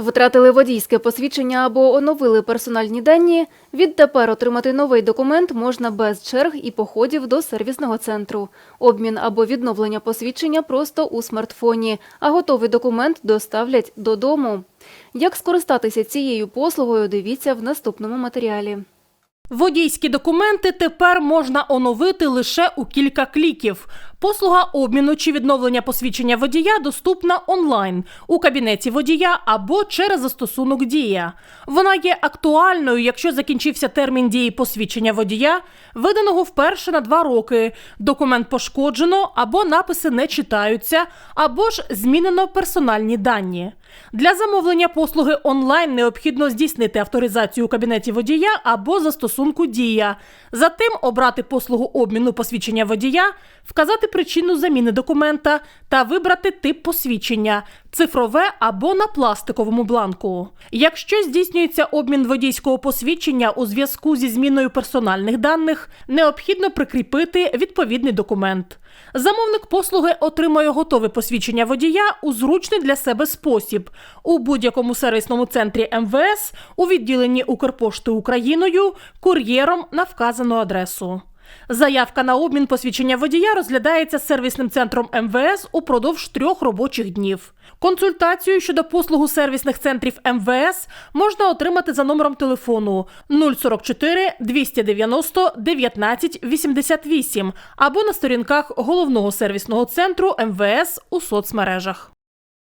Втратили водійське посвідчення або оновили персональні дані. Відтепер отримати новий документ можна без черг і походів до сервісного центру. Обмін або відновлення посвідчення просто у смартфоні, а готовий документ доставлять додому. Як скористатися цією послугою, дивіться в наступному матеріалі. Водійські документи тепер можна оновити лише у кілька кліків. Послуга обміну чи відновлення посвідчення водія доступна онлайн у кабінеті водія або через застосунок Дія. Вона є актуальною, якщо закінчився термін дії посвідчення водія, виданого вперше на два роки. Документ пошкоджено або написи не читаються, або ж змінено персональні дані. Для замовлення послуги онлайн необхідно здійснити авторизацію у кабінеті водія або застосунку Дія. Затим обрати послугу обміну посвідчення водія, вказати причину заміни документа та вибрати тип посвідчення цифрове або на пластиковому бланку. Якщо здійснюється обмін водійського посвідчення у зв'язку зі зміною персональних даних, необхідно прикріпити відповідний документ. Замовник послуги отримує готове посвідчення водія у зручний для себе спосіб у будь-якому сервісному центрі МВС, у відділенні Укрпошти Україною, кур'єром на вказану адресу. Заявка на обмін посвідчення водія розглядається сервісним центром МВС упродовж трьох робочих днів. Консультацію щодо послугу сервісних центрів МВС можна отримати за номером телефону 044 290 19 88 або на сторінках головного сервісного центру МВС у соцмережах.